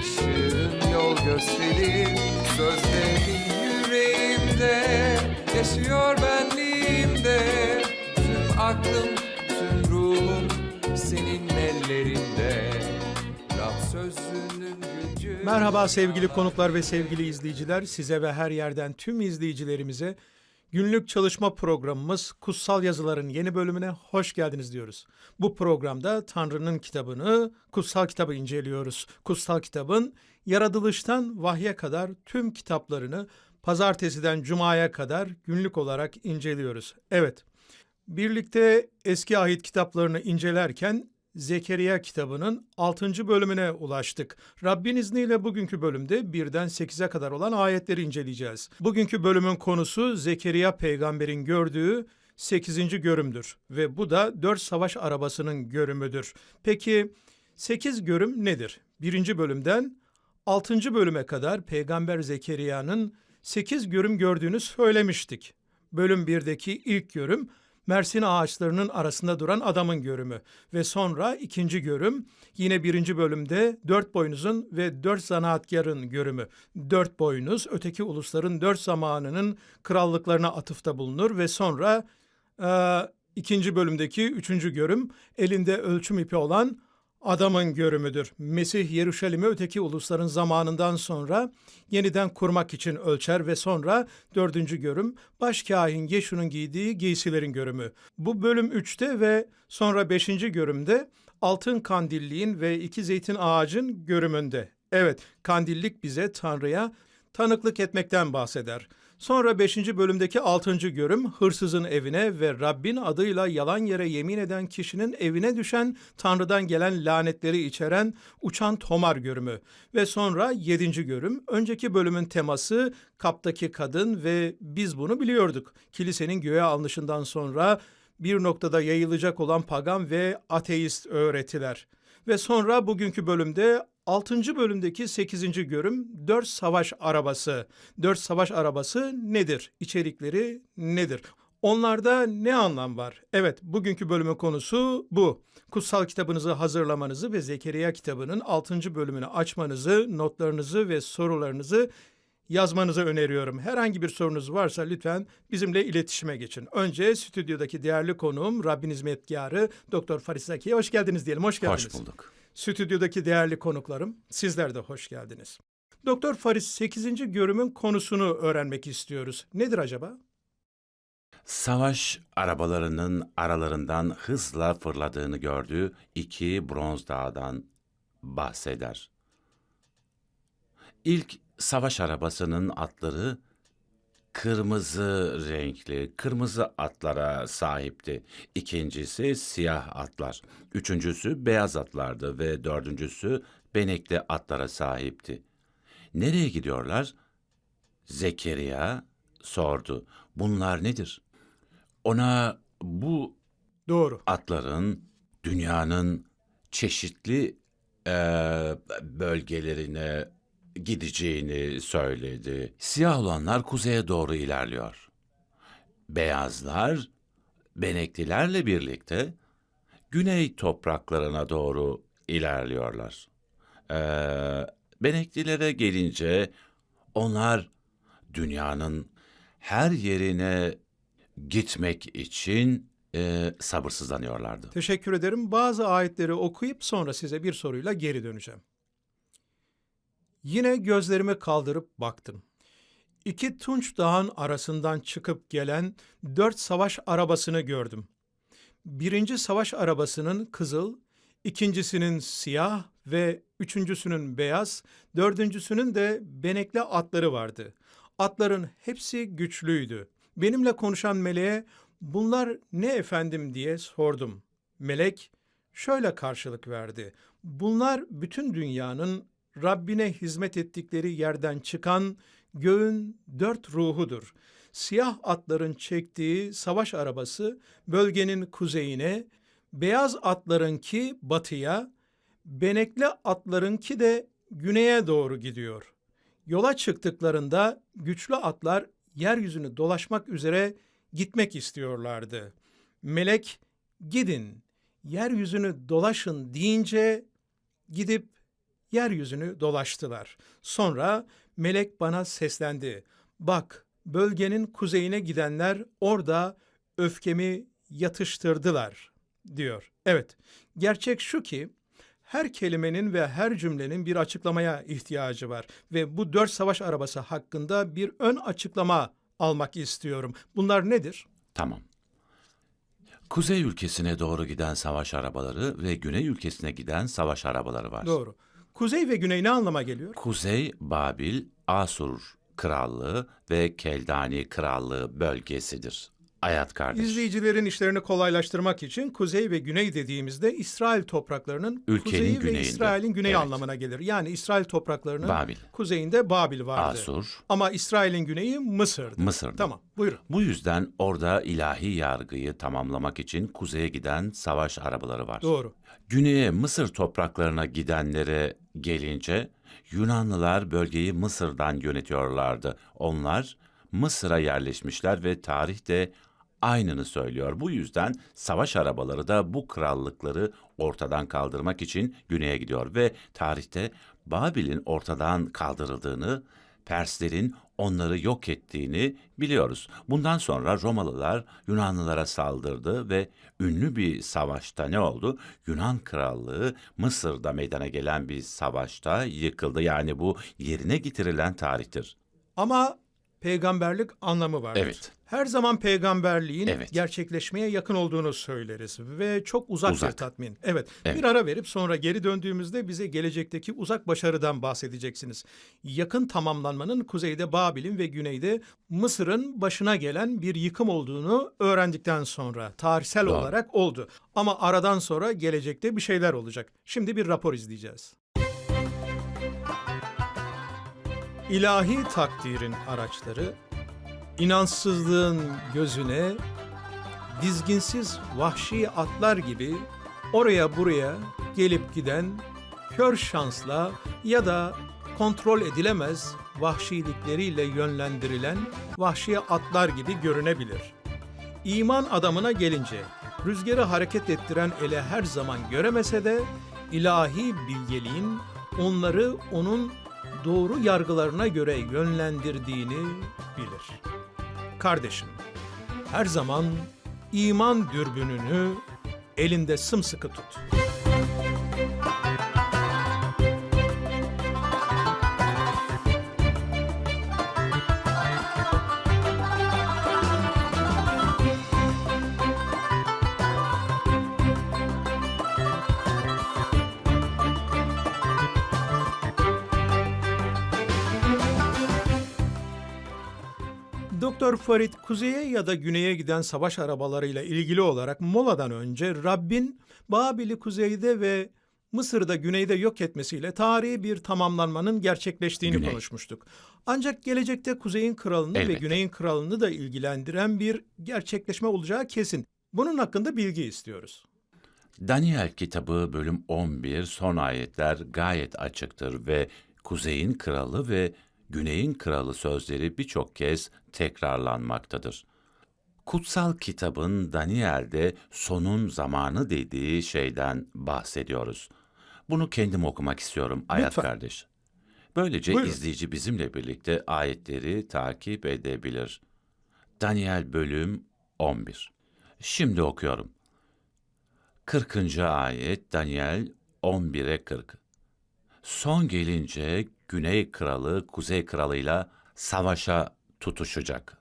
ışığın yol gösterir Sözlerin yüreğimde yaşıyor benliğimde Tüm aklım, tüm ruhum senin ellerinde Rab sözünün gücü Merhaba sevgili konuklar ve sevgili izleyiciler. Size ve her yerden tüm izleyicilerimize günlük çalışma programımız Kutsal Yazıların yeni bölümüne hoş geldiniz diyoruz. Bu programda Tanrı'nın kitabını, kutsal kitabı inceliyoruz. Kutsal kitabın yaratılıştan vahye kadar tüm kitaplarını pazartesiden cumaya kadar günlük olarak inceliyoruz. Evet, Birlikte eski ahit kitaplarını incelerken Zekeriya kitabının 6. bölümüne ulaştık. Rabbin izniyle bugünkü bölümde birden 8'e kadar olan ayetleri inceleyeceğiz. Bugünkü bölümün konusu Zekeriya peygamberin gördüğü 8. görümdür ve bu da 4 savaş arabasının görümüdür. Peki 8 görüm nedir? Birinci bölümden 6. bölüme kadar peygamber Zekeriya'nın 8 görüm gördüğünü söylemiştik. Bölüm 1'deki ilk görüm Mersin ağaçlarının arasında duran adamın görümü ve sonra ikinci görüm yine birinci bölümde dört boynuzun ve dört zanaatkarın görümü. Dört boynuz öteki ulusların dört zamanının krallıklarına atıfta bulunur ve sonra e, ikinci bölümdeki üçüncü görüm elinde ölçüm ipi olan adamın görümüdür. Mesih Yeruşalim'i öteki ulusların zamanından sonra yeniden kurmak için ölçer ve sonra dördüncü görüm başkahin Yeşu'nun giydiği giysilerin görümü. Bu bölüm üçte ve sonra beşinci görümde altın kandilliğin ve iki zeytin ağacın görümünde. Evet, kandillik bize Tanrı'ya tanıklık etmekten bahseder. Sonra 5. bölümdeki 6. görüm hırsızın evine ve Rabbin adıyla yalan yere yemin eden kişinin evine düşen Tanrı'dan gelen lanetleri içeren uçan tomar görümü. Ve sonra 7. görüm önceki bölümün teması kaptaki kadın ve biz bunu biliyorduk. Kilisenin göğe alınışından sonra bir noktada yayılacak olan pagan ve ateist öğretiler. Ve sonra bugünkü bölümde 6. bölümdeki 8. görüm 4 savaş arabası. 4 savaş arabası nedir? İçerikleri nedir? Onlarda ne anlam var? Evet, bugünkü bölümün konusu bu. Kutsal kitabınızı hazırlamanızı ve Zekeriya kitabının 6. bölümünü açmanızı, notlarınızı ve sorularınızı yazmanızı öneriyorum. Herhangi bir sorunuz varsa lütfen bizimle iletişime geçin. Önce stüdyodaki değerli konuğum Rabbin hizmetkarı Doktor Faris Zaki'ye hoş geldiniz diyelim. Hoş geldiniz. Hoş bulduk. Stüdyodaki değerli konuklarım, sizler de hoş geldiniz. Doktor Faris 8. görümün konusunu öğrenmek istiyoruz. Nedir acaba? Savaş arabalarının aralarından hızla fırladığını gördüğü iki bronz dağdan bahseder. İlk savaş arabasının atları kırmızı renkli, kırmızı atlara sahipti. İkincisi siyah atlar. Üçüncüsü beyaz atlardı ve dördüncüsü benekli atlara sahipti. Nereye gidiyorlar? Zekeriya sordu. Bunlar nedir? Ona bu Doğru. atların dünyanın çeşitli eee, bölgelerine gideceğini söyledi. Siyah olanlar kuzeye doğru ilerliyor. Beyazlar beneklilerle birlikte güney topraklarına doğru ilerliyorlar. Eee beneklilere gelince onlar dünyanın her yerine gitmek için eee, sabırsızlanıyorlardı. Teşekkür ederim. Bazı ayetleri okuyup sonra size bir soruyla geri döneceğim. Yine gözlerimi kaldırıp baktım. İki tunç dağın arasından çıkıp gelen dört savaş arabasını gördüm. Birinci savaş arabasının kızıl, ikincisinin siyah ve üçüncüsünün beyaz, dördüncüsünün de benekli atları vardı. Atların hepsi güçlüydü. Benimle konuşan meleğe bunlar ne efendim diye sordum. Melek şöyle karşılık verdi. Bunlar bütün dünyanın Rabbine hizmet ettikleri yerden çıkan göğün dört ruhudur. Siyah atların çektiği savaş arabası bölgenin kuzeyine, beyaz atlarınki batıya, benekli atlarınki de güneye doğru gidiyor. Yola çıktıklarında güçlü atlar yeryüzünü dolaşmak üzere gitmek istiyorlardı. Melek gidin, yeryüzünü dolaşın deyince gidip yeryüzünü dolaştılar. Sonra melek bana seslendi. Bak, bölgenin kuzeyine gidenler orada öfkemi yatıştırdılar diyor. Evet, gerçek şu ki her kelimenin ve her cümlenin bir açıklamaya ihtiyacı var ve bu dört savaş arabası hakkında bir ön açıklama almak istiyorum. Bunlar nedir? Tamam. Kuzey ülkesine doğru giden savaş arabaları ve güney ülkesine giden savaş arabaları var. Doğru. Kuzey ve güney ne anlama geliyor? Kuzey Babil, Asur Krallığı ve Keldani Krallığı bölgesidir. Ayat kardeş. İzleyicilerin işlerini kolaylaştırmak için kuzey ve güney dediğimizde İsrail topraklarının Ülkenin kuzeyi ve güneyinde. İsrail'in güneyi Evet. anlamına gelir. Yani İsrail topraklarının Babil. kuzeyinde Babil vardı. Asur. Ama İsrail'in güneyi Mısır'dı. Mısır'dı. Tamam buyurun. Bu yüzden orada ilahi yargıyı tamamlamak için kuzeye giden savaş arabaları var. Doğru. Güneye Mısır topraklarına gidenlere gelince Yunanlılar bölgeyi Mısır'dan yönetiyorlardı. Onlar Mısır'a yerleşmişler ve tarihte aynını söylüyor. Bu yüzden savaş arabaları da bu krallıkları ortadan kaldırmak için güneye gidiyor ve tarihte Babil'in ortadan kaldırıldığını, Perslerin onları yok ettiğini biliyoruz. Bundan sonra Romalılar Yunanlılara saldırdı ve ünlü bir savaşta ne oldu? Yunan krallığı Mısır'da meydana gelen bir savaşta yıkıldı. Yani bu yerine getirilen tarihtir. Ama peygamberlik anlamı vardır. Evet. Her zaman peygamberliğin Evet. gerçekleşmeye yakın olduğunu söyleriz ve çok uzak, Uzak. bir tatmin. Evet. Evet. Bir ara verip sonra geri döndüğümüzde bize gelecekteki uzak başarıdan bahsedeceksiniz. Yakın tamamlanmanın kuzeyde Babil'in ve güneyde Mısır'ın başına gelen bir yıkım olduğunu öğrendikten sonra tarihsel Doğru. olarak oldu. Ama aradan sonra gelecekte bir şeyler olacak. Şimdi bir rapor izleyeceğiz. İlahi takdirin araçları İnansızlığın gözüne dizginsiz vahşi atlar gibi oraya buraya gelip giden kör şansla ya da kontrol edilemez vahşilikleriyle yönlendirilen vahşi atlar gibi görünebilir. İman adamına gelince rüzgarı hareket ettiren ele her zaman göremese de ilahi bilgeliğin onları onun doğru yargılarına göre yönlendirdiğini bilir. Kardeşim, her zaman iman dürbününü elinde sımsıkı tut. Doktor Farid kuzeye ya da güneye giden savaş arabalarıyla ilgili olarak moladan önce Rabbin Babil'i kuzeyde ve Mısır'da güneyde yok etmesiyle tarihi bir tamamlanmanın gerçekleştiğini Güney. konuşmuştuk. Ancak gelecekte kuzeyin kralını ve Elbette. güneyin kralını da ilgilendiren bir gerçekleşme olacağı kesin. Bunun hakkında bilgi istiyoruz. Daniel kitabı bölüm 11 son ayetler gayet açıktır ve kuzeyin kralı ve güneyin kralı sözleri birçok kez tekrarlanmaktadır. Kutsal kitabın Daniel'de sonun zamanı dediği şeyden bahsediyoruz. Bunu kendim okumak istiyorum Ayat Lütfen. kardeş. Böylece Buyurun. izleyici bizimle birlikte ayetleri takip edebilir. Daniel bölüm 11. Şimdi okuyorum. 40. ayet Daniel 11'e 40. Son gelince Güney Kralı Kuzey Kralı'yla savaşa tutuşacak.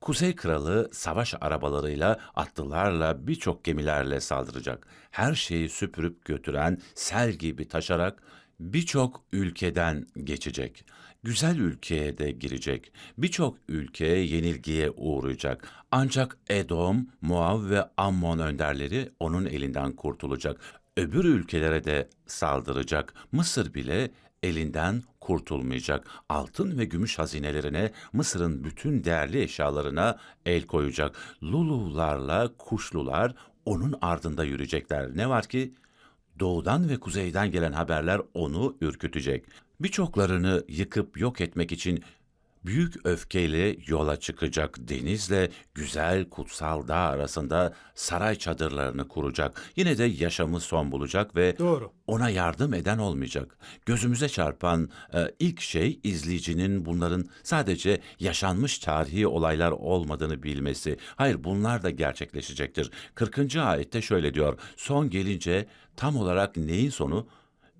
Kuzey Kralı savaş arabalarıyla, atlılarla, birçok gemilerle saldıracak. Her şeyi süpürüp götüren sel gibi taşarak birçok ülkeden geçecek. Güzel ülkeye de girecek. Birçok ülke yenilgiye uğrayacak. Ancak Edom, Moav ve Ammon önderleri onun elinden kurtulacak. Öbür ülkelere de saldıracak. Mısır bile elinden kurtulmayacak. Altın ve gümüş hazinelerine, Mısır'ın bütün değerli eşyalarına el koyacak. Lulularla kuşlular onun ardında yürüyecekler. Ne var ki doğudan ve kuzeyden gelen haberler onu ürkütecek. Birçoklarını yıkıp yok etmek için büyük öfkeyle yola çıkacak. Denizle güzel kutsal dağ arasında saray çadırlarını kuracak. Yine de yaşamı son bulacak ve Doğru. ona yardım eden olmayacak. Gözümüze çarpan e, ilk şey izleyicinin bunların sadece yaşanmış tarihi olaylar olmadığını bilmesi. Hayır bunlar da gerçekleşecektir. 40. ayette şöyle diyor. Son gelince tam olarak neyin sonu?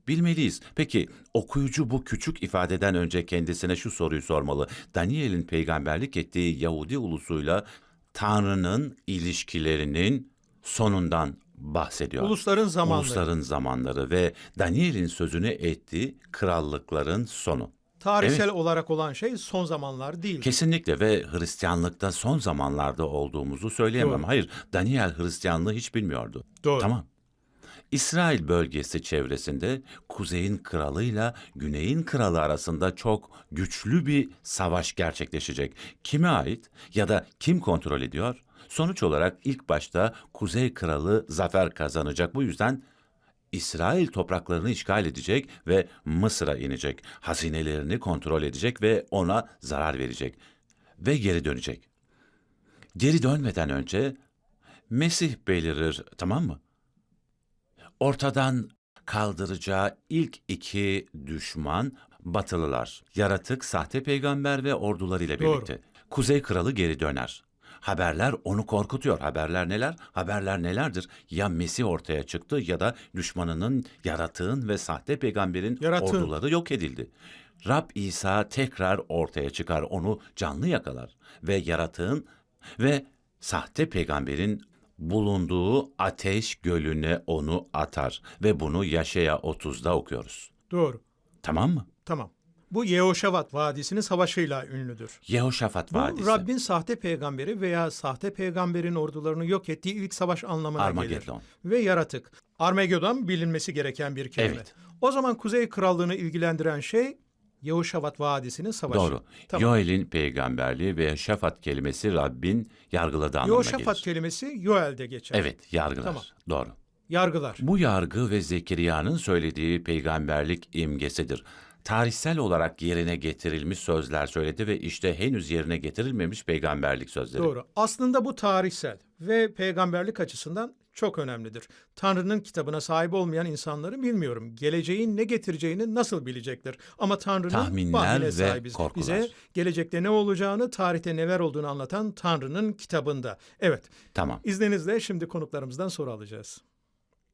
Bilmeliyiz. Peki okuyucu bu küçük ifadeden önce kendisine şu soruyu sormalı. Daniel'in peygamberlik ettiği Yahudi ulusuyla Tanrı'nın ilişkilerinin sonundan bahsediyor. Ulusların zamanları. Ulusların zamanları ve Daniel'in sözünü ettiği krallıkların sonu. Tarihsel Evet. olarak olan şey son zamanlar değil. Kesinlikle ve Hristiyanlıkta son zamanlarda olduğumuzu söyleyemem. Doğru. Hayır, Daniel Hristiyanlığı hiç bilmiyordu. Doğru. Tamam. İsrail bölgesi çevresinde kuzeyin kralıyla güneyin kralı arasında çok güçlü bir savaş gerçekleşecek. Kime ait ya da kim kontrol ediyor? Sonuç olarak ilk başta kuzey kralı zafer kazanacak. Bu yüzden İsrail topraklarını işgal edecek ve Mısır'a inecek. Hazinelerini kontrol edecek ve ona zarar verecek. Ve geri dönecek. Geri dönmeden önce Mesih belirir, tamam mı? Ortadan kaldıracağı ilk iki düşman Batılılar. Yaratık, sahte peygamber ve ordularıyla Doğru. birlikte. Kuzey kralı geri döner. Haberler onu korkutuyor. Haberler neler? Haberler nelerdir? Ya Mesih ortaya çıktı ya da düşmanının, yaratığın ve sahte peygamberin Yaratığın. orduları yok edildi. Rab İsa tekrar ortaya çıkar, onu canlı yakalar ve yaratığın ve sahte peygamberin bulunduğu ateş gölüne onu atar ve bunu Yaşaya 30'da okuyoruz. Doğru. Tamam mı? Tamam. Bu Yehoşavat Vadisi'nin savaşıyla ünlüdür. Yehoşafat Bu Vadisi. Rabbin sahte peygamberi veya sahte peygamberin ordularını yok ettiği ilk savaş anlamına gelir. Armageddon. Ve yaratık. Armageddon bilinmesi gereken bir kelime. Evet. O zaman Kuzey Krallığı'nı ilgilendiren şey Yehoşavat Vadisi'nin savaşı. Doğru. Tamam. Yoel'in peygamberliği ve şafat kelimesi Rabbin yargıladığı anlamına Yehoşafat gelir. kelimesi Yoel'de geçer. Evet, yargılar. Tamam. Doğru. Yargılar. Bu yargı ve Zekeriya'nın söylediği peygamberlik imgesidir. Tarihsel olarak yerine getirilmiş sözler söyledi ve işte henüz yerine getirilmemiş peygamberlik sözleri. Doğru. Aslında bu tarihsel ve peygamberlik açısından çok önemlidir. Tanrı'nın kitabına sahip olmayan insanları bilmiyorum. Geleceğin ne getireceğini nasıl bilecekler? Ama Tanrı'nın Tahminler vahyine ve sahibiz. korkular. Bize gelecekte ne olacağını, tarihte neler olduğunu anlatan Tanrı'nın kitabında. Evet, Tamam. izninizle şimdi konuklarımızdan soru alacağız.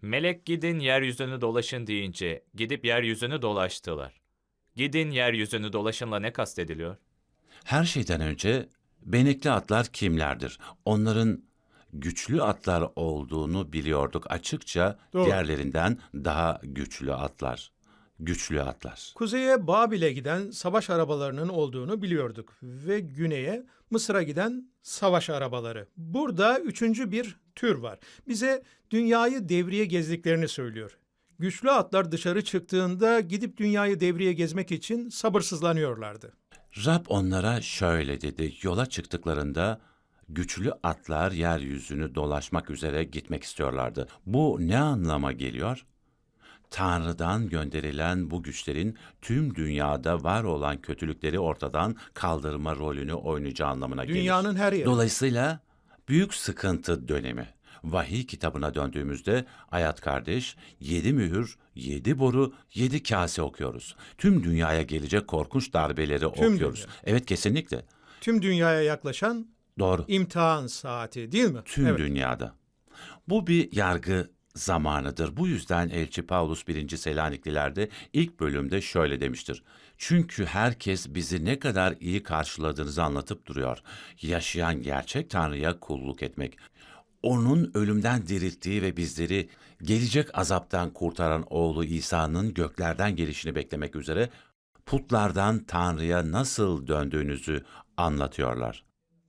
Melek gidin yeryüzünü dolaşın deyince gidip yeryüzünü dolaştılar. Gidin yeryüzünü dolaşınla ne kastediliyor? Her şeyden önce benekli atlar kimlerdir? Onların güçlü atlar olduğunu biliyorduk. Açıkça Doğru. diğerlerinden daha güçlü atlar. Güçlü atlar. Kuzeye Babil'e giden savaş arabalarının olduğunu biliyorduk ve güneye Mısır'a giden savaş arabaları. Burada üçüncü bir tür var. Bize dünyayı devriye gezdiklerini söylüyor. Güçlü atlar dışarı çıktığında gidip dünyayı devriye gezmek için sabırsızlanıyorlardı. Rab onlara şöyle dedi. Yola çıktıklarında güçlü atlar yeryüzünü dolaşmak üzere gitmek istiyorlardı. Bu ne anlama geliyor? Tanrı'dan gönderilen bu güçlerin tüm dünyada var olan kötülükleri ortadan kaldırma rolünü oynayacağı anlamına gelir. Dünyanın her yeri. Dolayısıyla büyük sıkıntı dönemi. Vahiy kitabına döndüğümüzde Ayat kardeş, yedi mühür, yedi boru, yedi kase okuyoruz. Tüm dünyaya gelecek korkunç darbeleri okuyoruz. dünya. Evet kesinlikle. Tüm dünyaya yaklaşan Doğru. imtihan saati değil mi? Tüm Evet. dünyada. Bu bir yargı zamanıdır. Bu yüzden Elçi Paulus 1. Selanikliler'de ilk bölümde şöyle demiştir. Çünkü herkes bizi ne kadar iyi karşıladığınızı anlatıp duruyor. Yaşayan gerçek Tanrı'ya kulluk etmek. Onun ölümden dirilttiği ve bizleri gelecek azaptan kurtaran oğlu İsa'nın göklerden gelişini beklemek üzere putlardan Tanrı'ya nasıl döndüğünüzü anlatıyorlar.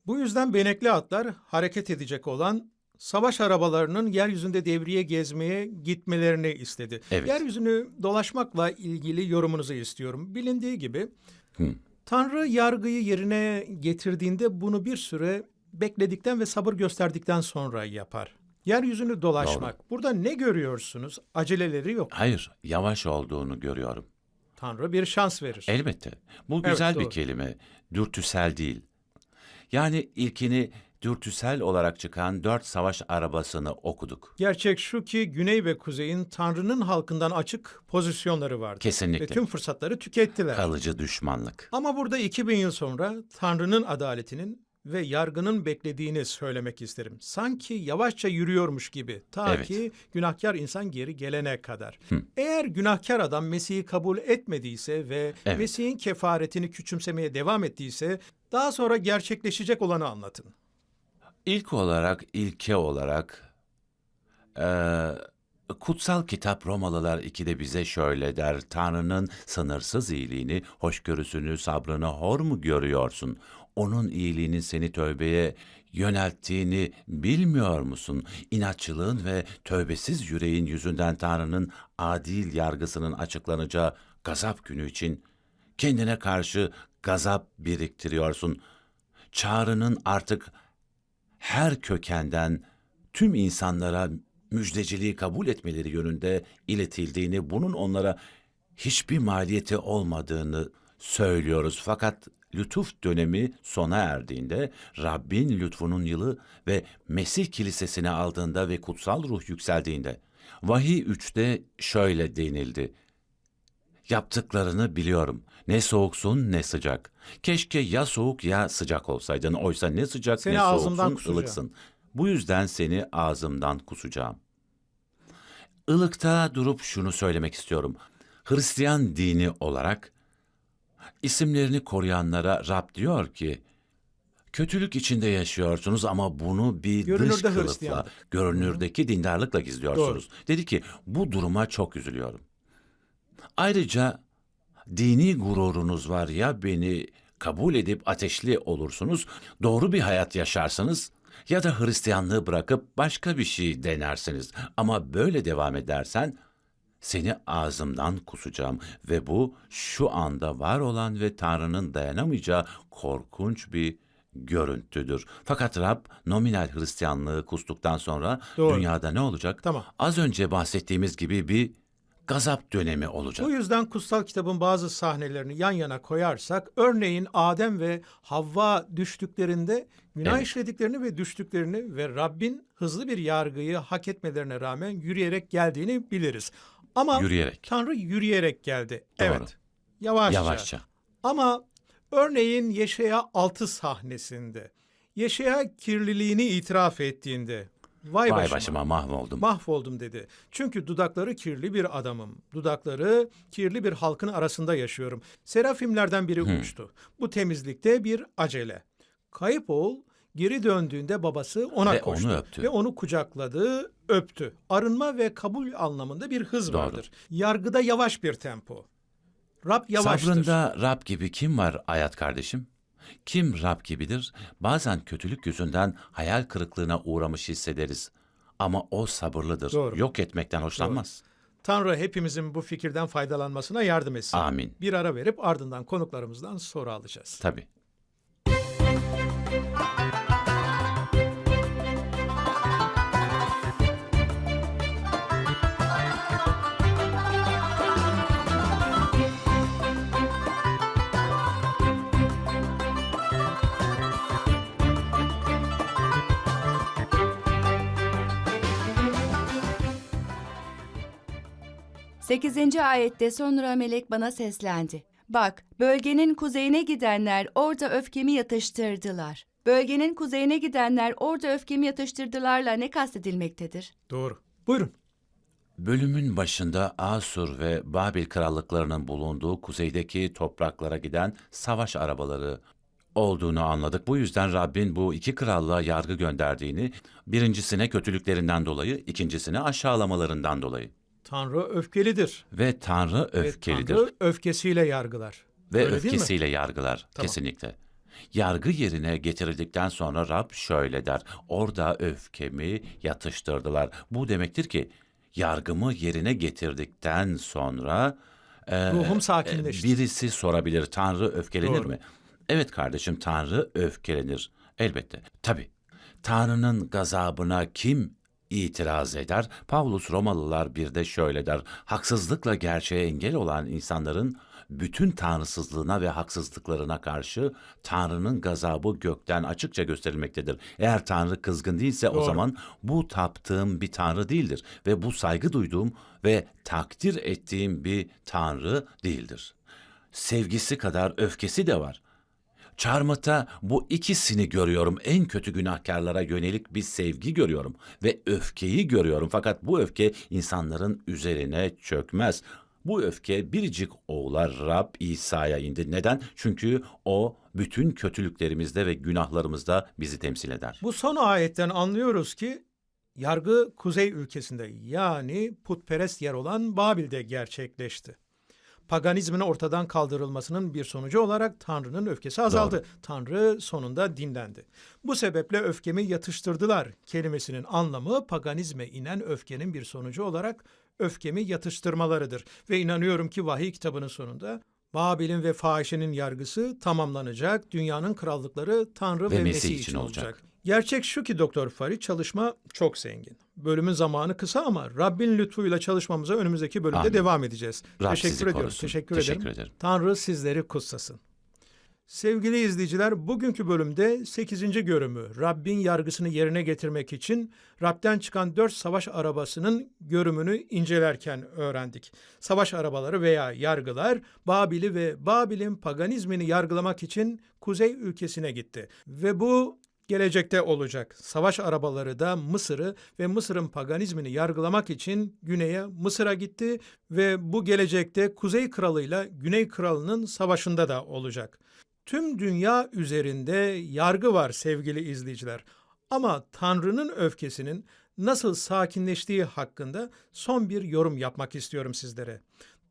Bu yüzden benekli atlar hareket edecek olan savaş arabalarının yeryüzünde devriye gezmeye gitmelerini istedi. Evet. Yeryüzünü dolaşmakla ilgili yorumunuzu istiyorum. Bilindiği gibi Hı. Tanrı yargıyı yerine getirdiğinde bunu bir süre bekledikten ve sabır gösterdikten sonra yapar. Yeryüzünü dolaşmak. Burada ne görüyorsunuz? Aceleleri yok. Hayır, yavaş olduğunu görüyorum. Tanrı bir şans verir. Elbette. Bu Evet, güzel doğru. bir kelime. Dürtüsel değil. Yani ilkini dürtüsel olarak çıkan dört savaş arabasını okuduk. Gerçek şu ki güney ve kuzeyin Tanrı'nın halkından açık pozisyonları vardı. Kesinlikle. Ve tüm fırsatları tükettiler. Kalıcı düşmanlık. Ama burada 2000 yıl sonra Tanrı'nın adaletinin ve yargının beklediğini söylemek isterim. Sanki yavaşça yürüyormuş gibi ta Evet. ki günahkar insan geri gelene kadar. Eğer günahkar adam Mesih'i kabul etmediyse ve Evet. Mesih'in kefaretini küçümsemeye devam ettiyse daha sonra gerçekleşecek olanı anlatın. İlk olarak, ilke olarak eee, kutsal kitap Romalılar 2'de bize şöyle der. Tanrı'nın sınırsız iyiliğini, hoşgörüsünü, sabrını hor mu görüyorsun? Onun iyiliğinin seni tövbeye yönelttiğini bilmiyor musun? İnatçılığın ve tövbesiz yüreğin yüzünden Tanrı'nın adil yargısının açıklanacağı gazap günü için kendine karşı gazap biriktiriyorsun. Çağrının artık her kökenden tüm insanlara müjdeciliği kabul etmeleri yönünde iletildiğini, bunun onlara hiçbir maliyeti olmadığını söylüyoruz. Fakat lütuf dönemi sona erdiğinde, Rabbin lütfunun yılı ve Mesih kilisesine aldığında ve kutsal ruh yükseldiğinde, Vahiy 3'te şöyle denildi. Yaptıklarını biliyorum. Ne soğuksun ne sıcak. Keşke ya soğuk ya sıcak olsaydın. Oysa ne sıcak Seni ne soğuksun, kusacağım. ılıksın. Bu yüzden seni ağzımdan kusacağım. Ilıkta durup şunu söylemek istiyorum. Hristiyan dini olarak isimlerini koruyanlara Rab diyor ki, kötülük içinde yaşıyorsunuz ama bunu bir dış Görünürde kılıfla, Hristiyanlık. görünürdeki dindarlıkla gizliyorsunuz. Dedi ki, bu duruma çok üzülüyorum. Ayrıca dini gururunuz var ya beni kabul edip ateşli olursunuz, doğru bir hayat yaşarsınız ya da Hristiyanlığı bırakıp başka bir şey denersiniz. Ama böyle devam edersen seni ağzımdan kusacağım ve bu şu anda var olan ve Tanrı'nın dayanamayacağı korkunç bir görüntüdür. Fakat Rab nominal Hristiyanlığı kustuktan sonra Doğru. dünyada ne olacak? Tamam. Az önce bahsettiğimiz gibi bir gazap dönemi olacak. Bu yüzden kutsal kitabın bazı sahnelerini yan yana koyarsak, örneğin Adem ve Havva düştüklerinde günah Evet. işlediklerini ve düştüklerini ve Rabbin hızlı bir yargıyı hak etmelerine rağmen yürüyerek geldiğini biliriz. Ama Yürüyerek. Tanrı yürüyerek geldi. Doğru. Evet. Yavaşça. Yavaşça. Ama örneğin Yeşaya 6 sahnesinde Yeşaya kirliliğini itiraf ettiğinde vay, Vay başıma, başıma mahvoldum. mahvoldum dedi. Çünkü dudakları kirli bir adamım. Dudakları kirli bir halkın arasında yaşıyorum. Serafimlerden biri uçtu. Bu temizlikte bir acele. Kayıp oğul geri döndüğünde babası ona Ve koştu. onu öptü. Ve onu kucakladı, öptü. Arınma ve kabul anlamında bir hız Doğru. vardır. Yargıda yavaş bir tempo. Rab yavaştır. Sabrında Rab gibi kim var hayat kardeşim? Kim Rab gibidir? Bazen kötülük yüzünden hayal kırıklığına uğramış hissederiz. Ama o sabırlıdır. Doğru. Yok etmekten hoşlanmaz. Tanrı hepimizin bu fikirden faydalanmasına yardım etsin. Amin. Bir ara verip ardından konuklarımızdan soru alacağız. Tabii. Sekizinci ayette sonra melek bana seslendi. Bak, bölgenin kuzeyine gidenler orada öfkemi yatıştırdılar. Bölgenin kuzeyine gidenler orada öfkemi yatıştırdılarla ne kastedilmektedir? Doğru. Buyurun. Bölümün başında Asur ve Babil krallıklarının bulunduğu kuzeydeki topraklara giden savaş arabaları olduğunu anladık. Bu yüzden Rabbin bu iki krallığa yargı gönderdiğini, birincisine kötülüklerinden dolayı, ikincisine aşağılamalarından dolayı. Tanrı öfkelidir. Ve Tanrı Ve öfkelidir. Tanrı öfkesiyle yargılar. Ve Öyle öfkesiyle yargılar. Tamam. Kesinlikle. Yargı yerine getirildikten sonra Rab şöyle der. Orada öfkemi yatıştırdılar. Bu demektir ki yargımı yerine getirdikten sonra e, Ruhum sakinleşti. birisi sorabilir Tanrı öfkelenir Doğru. mi? Evet kardeşim Tanrı öfkelenir. Elbette. Tabii. Tanrı'nın gazabına kim itiraz eder? Pavlus Romalılar bir de şöyle der. Haksızlıkla gerçeğe engel olan insanların bütün tanrısızlığına ve haksızlıklarına karşı Tanrı'nın gazabı gökten açıkça gösterilmektedir. Eğer Tanrı kızgın değilse o Doğru. zaman bu taptığım bir Tanrı değildir ve bu saygı duyduğum ve takdir ettiğim bir Tanrı değildir. Sevgisi kadar öfkesi de var. Çarmıhta bu ikisini görüyorum. En kötü günahkarlara yönelik bir sevgi görüyorum ve öfkeyi görüyorum. Fakat bu öfke insanların üzerine çökmez. Bu öfke biricik oğula Rab İsa'ya indi. Neden? Çünkü o bütün kötülüklerimizde ve günahlarımızda bizi temsil eder. Bu son ayetten anlıyoruz ki yargı kuzey ülkesinde yani putperest yer olan Babil'de gerçekleşti. Paganizmin ortadan kaldırılmasının bir sonucu olarak Tanrı'nın öfkesi azaldı. Doğru. Tanrı sonunda dinlendi. Bu sebeple öfkemi yatıştırdılar kelimesinin anlamı paganizme inen öfkenin bir sonucu olarak öfkemi yatıştırmalarıdır. Ve inanıyorum ki vahiy kitabının sonunda Babil'in ve fahişenin yargısı tamamlanacak. Dünyanın krallıkları Tanrı ve, Ve Mesih, Mesih için için olacak. olacak. Gerçek şu ki Doktor Fari çalışma çok zengin. Bölümün zamanı kısa ama Rabbin lütfuyla çalışmamıza önümüzdeki bölümde Amin. devam edeceğiz. Rab Teşekkür ediyorum. korusun. Teşekkür, Teşekkür ederim. ederim. Tanrı sizleri kutsasın. Sevgili izleyiciler, bugünkü bölümde 8. görümü Rabbin yargısını yerine getirmek için Rab'den çıkan 4 savaş arabasının görümünü incelerken öğrendik. Savaş arabaları veya yargılar Babil'i ve Babil'in paganizmini yargılamak için kuzey ülkesine gitti. Ve bu gelecekte olacak. Savaş arabaları da Mısır'ı ve Mısır'ın paganizmini yargılamak için güneye Mısır'a gitti ve bu gelecekte Kuzey Kralı'yla Güney Kralı'nın savaşında da olacak. Tüm dünya üzerinde yargı var sevgili izleyiciler. Ama Tanrı'nın öfkesinin nasıl sakinleştiği hakkında son bir yorum yapmak istiyorum sizlere.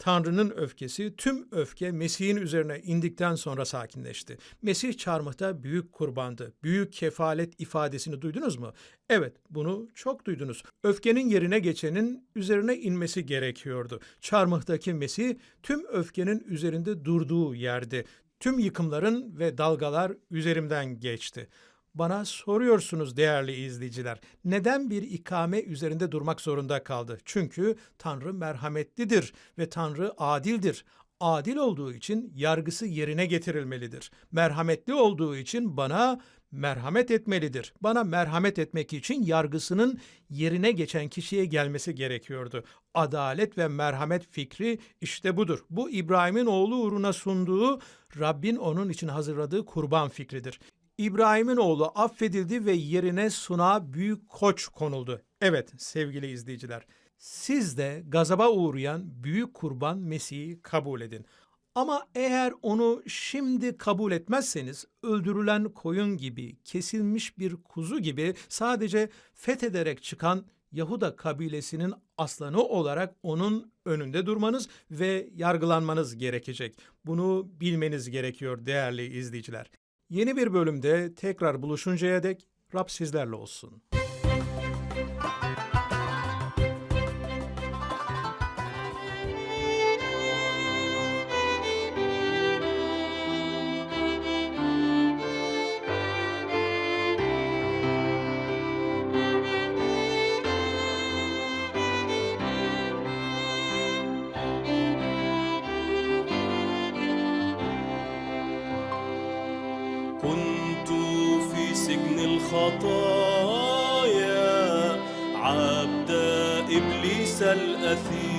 Tanrı'nın öfkesi, tüm öfke Mesih'in üzerine indikten sonra sakinleşti. Mesih çarmıhta büyük kurbandı. Büyük kefalet ifadesini duydunuz mu? Evet, bunu çok duydunuz. Öfkenin yerine geçenin üzerine inmesi gerekiyordu. Çarmıhtaki Mesih tüm öfkenin üzerinde durduğu yerdi. Tüm yıkımların ve dalgalar üzerimden geçti. Bana soruyorsunuz değerli izleyiciler. Neden bir ikame üzerinde durmak zorunda kaldı? Çünkü Tanrı merhametlidir ve Tanrı adildir. Adil olduğu için yargısı yerine getirilmelidir. Merhametli olduğu için bana merhamet etmelidir. Bana merhamet etmek için yargısının yerine geçen kişiye gelmesi gerekiyordu. Adalet ve merhamet fikri işte budur. Bu İbrahim'in oğlu uğruna sunduğu Rabbin onun için hazırladığı kurban fikridir. İbrahim'in oğlu affedildi ve yerine suna büyük koç konuldu. Evet sevgili izleyiciler, siz de gazaba uğrayan büyük kurban Mesih'i kabul edin. Ama eğer onu şimdi kabul etmezseniz öldürülen koyun gibi, kesilmiş bir kuzu gibi sadece fethederek çıkan Yahuda kabilesinin aslanı olarak onun önünde durmanız ve yargılanmanız gerekecek. Bunu bilmeniz gerekiyor değerli izleyiciler. Yeni bir bölümde tekrar buluşuncaya dek Rab sizlerle olsun. الأثير.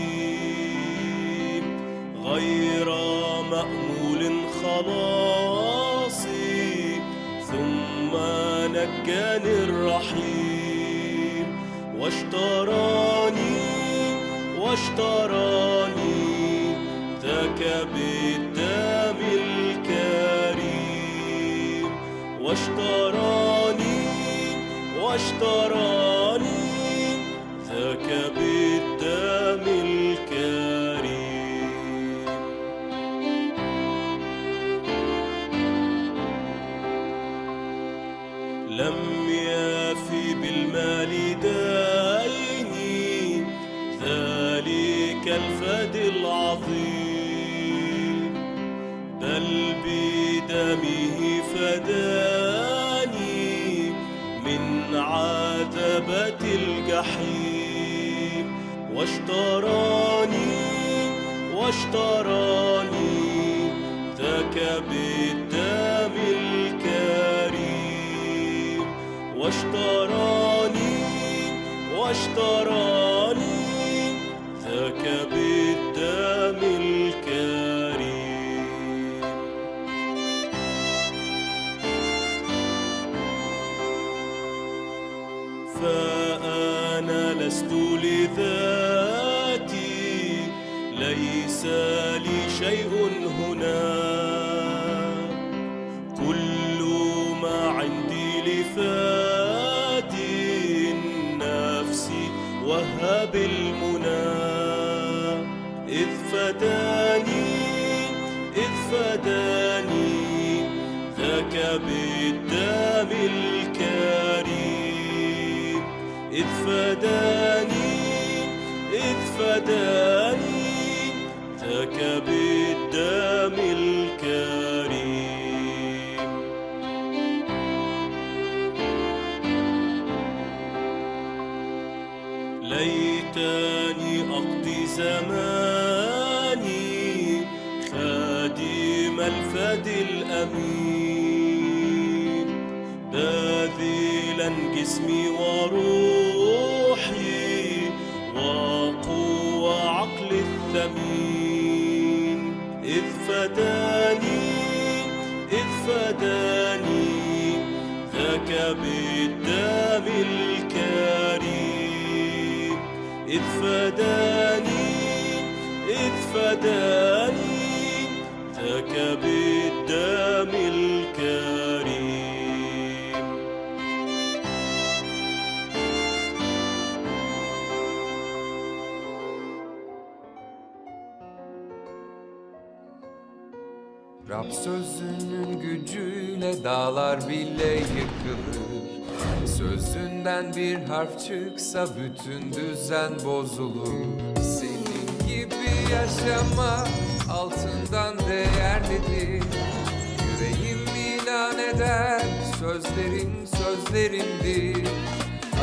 لذاتي ليس لي شيء هنا. كل ما عندي لفادي النفس وهب المنى. إذ فداني إذ فداني ذاك بالدم الكريم. إذ فداني فداني ذاك بالدم الكريم. ليتني أقضي زماني خادم الفدي الأمين. باذلا جسمي وروحي فداني إذ فداني ذاك بالدم الكريم. إذ فداني إذ فداني gücüyle dağlar bile yıkılır. Sözünden bir harf çıksa bütün düzen bozulur. Senin gibi yaşama altından değerlidir Yüreğim ilan eder sözlerin sözlerimdir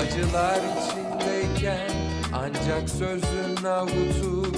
Acılar içindeyken ancak sözün avutur